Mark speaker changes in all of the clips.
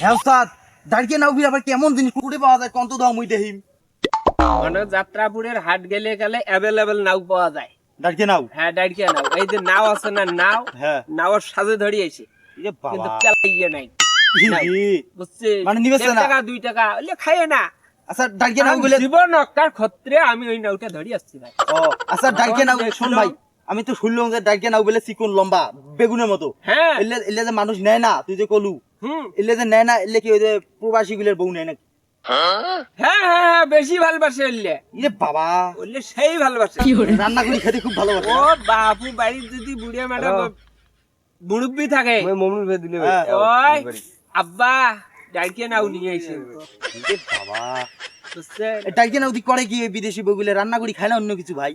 Speaker 1: হ্যাঁ ওস্তাদ দাঁড়িয়ে নাও আবার কেমন জিনিস কুকুরে পাওয়া যায় কত মুই দেহিম
Speaker 2: মানে যাত্রাপুরের হাট গেলে গেলে অ্যাভেলেবেল নাও পাওয়া যায়।
Speaker 1: দাঁড়িয়ে নাও।
Speaker 2: হ্যাঁ ডাইরিয়া নাও। এই যে নাও আছে না নাও
Speaker 1: হ্যাঁ।
Speaker 2: নাওর সাজে ধরিয়েছে
Speaker 1: এ
Speaker 2: কিন্তু
Speaker 1: বাবা
Speaker 2: চালাইয়ে নাই। নাই। বুঝছে?
Speaker 1: মানে নিবেছে না?
Speaker 2: টাকা দুই টাকা ওলে খাইয়ে না।
Speaker 1: আচ্ছা দাঁড়িয়ে নাও বলে
Speaker 2: জীবন অক্কার ক্ষত্রে আমি ওই নাওটা ধরি আসছি ভাই।
Speaker 1: ও আচ্ছা দাঁড়িয়ে নাও শোন ভাই। আমি তো শুনলাম যে দাঁড়িয়ে নাও বলে চিকন লম্বা বেগুনের মতো।
Speaker 2: হ্যাঁ।
Speaker 1: এলে এলে যে মানুষ নেয় না তুই যে কলু।
Speaker 2: হুম।
Speaker 1: এলে যে নেয় না এলে কি ওই যে প্রবাসী গুলের বউ নেয় নাকি?
Speaker 2: হ্যাঁ হ্যাঁ হ্যাঁ বেশি ভালোবাসে ওলে
Speaker 1: ইরে বাবা।
Speaker 2: ওলে সেই ভালোবাসে।
Speaker 1: রান্না করে খেতে খুব ভালো
Speaker 2: ও বাপু বাড়ির যদি বুড়িয়া ম্যাডাম মুরব্বি থাকে
Speaker 1: হ্যাঁ।
Speaker 2: ওই আব্বা ডাইকে নাও নিয়ে এসে
Speaker 1: ইরে বাবা। দাঁড়িয়ে নাও তুই করে কি ওই বিদেশি বউগুলো? রান্না করি খায় না অন্য কিছু ভাই?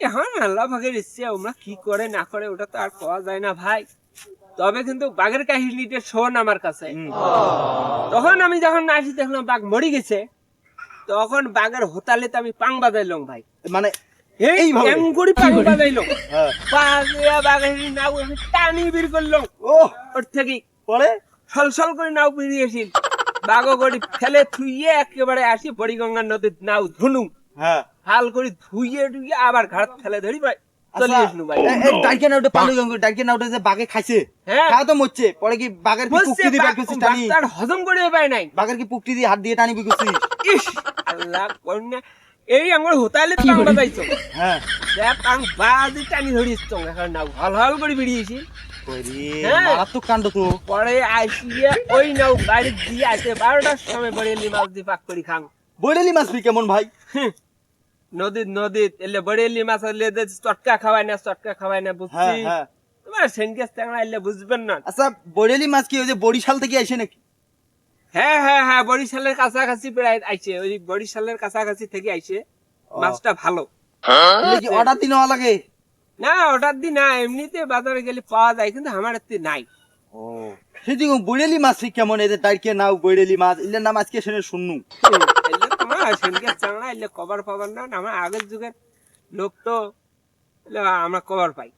Speaker 2: এখন আল্লাহ ভাগের ইচ্ছে আমরা কি করে না করে ওটা তো আর পাওয়া যায় না ভাই। তবে কিন্তু বাঘের কাহিনীটা শোন আমার কাছে। তখন আমি যখন আসি দেখলাম বাঘ মরে গেছে। তখন বাঘের হোতালে আমি পাং বাজাইলাম ভাই।
Speaker 1: মানে হ্যাঁ।
Speaker 2: বাজিয়া বাঘের নাও আমি টানি বের করলাম। ওর থেকে
Speaker 1: পরে?
Speaker 2: সলসল করে নাও বেরিয়েছিল বাঘ গড়ি ফেলে থুইয়ে একেবারে আসি বড়িগঙ্গার নদীর নাও ধুনু।
Speaker 1: হ্যাঁ।
Speaker 2: হাল করে ধুইয়ে ধুইয়ে আবার ঘাট ফেলে ধরি ভাই।
Speaker 1: যে বাঘে খাইছে
Speaker 2: হ্যাঁ। হজম করে পায় নাই।
Speaker 1: বাঘের কি পুকটি দিয়ে হাত দিয়ে টানি বের
Speaker 2: আল্লাহ কন্যা। এই আমার হোতালে পাং বাজাইছো
Speaker 1: হ্যাঁ।
Speaker 2: দেখ পাং বাজি টানি ধরিস তো। এখন নাও হল হল করে বেরিয়েছি।
Speaker 1: ওরে
Speaker 2: হ্যাঁ।
Speaker 1: মারাত্মক কাণ্ড তো।
Speaker 2: পরে আসিয়ে ওই নাও বাড়ি দিয়ে আসে বারোটার সময় পরে এলি মাছ দিয়ে পাক করে খাং।
Speaker 1: বৈরালি মাছ বি কেমন ভাই?
Speaker 2: নদীর নদীত এলে বড়েলি মাছ যে চটকা খাওয়াই না চটকা খাওয়াই না বুঝছি?
Speaker 1: হ্যাঁ হ্যাঁ।
Speaker 2: তোমার সেনকেস ট্যাংরা এলে বুঝবেন না।
Speaker 1: আচ্ছা বৈরালি মাছ কি ওই যে বরিশাল থেকে আসে নাকি?
Speaker 2: হ্যাঁ হ্যাঁ হ্যাঁ বরিশালের কাছাকাছি প্রায় আইছে। ওই বরিশালের কাছাকাছি থেকে আইছে। মাছটা ভালো।
Speaker 1: অর্ডার দিন লাগে?
Speaker 2: না অর্ডার দি না এমনিতে বাজারে গেলে পাওয়া যায় কিন্তু আমার হাতে নাই।
Speaker 1: ও। সেটি বৈরালি মাছ কেমন এই যে ডাইকে নাও বৈরালি মাছ এগুলোর নাম আজকে শুনে শুননু।
Speaker 2: আমার আগের যুগের লোক তো আমরা কভার পাই।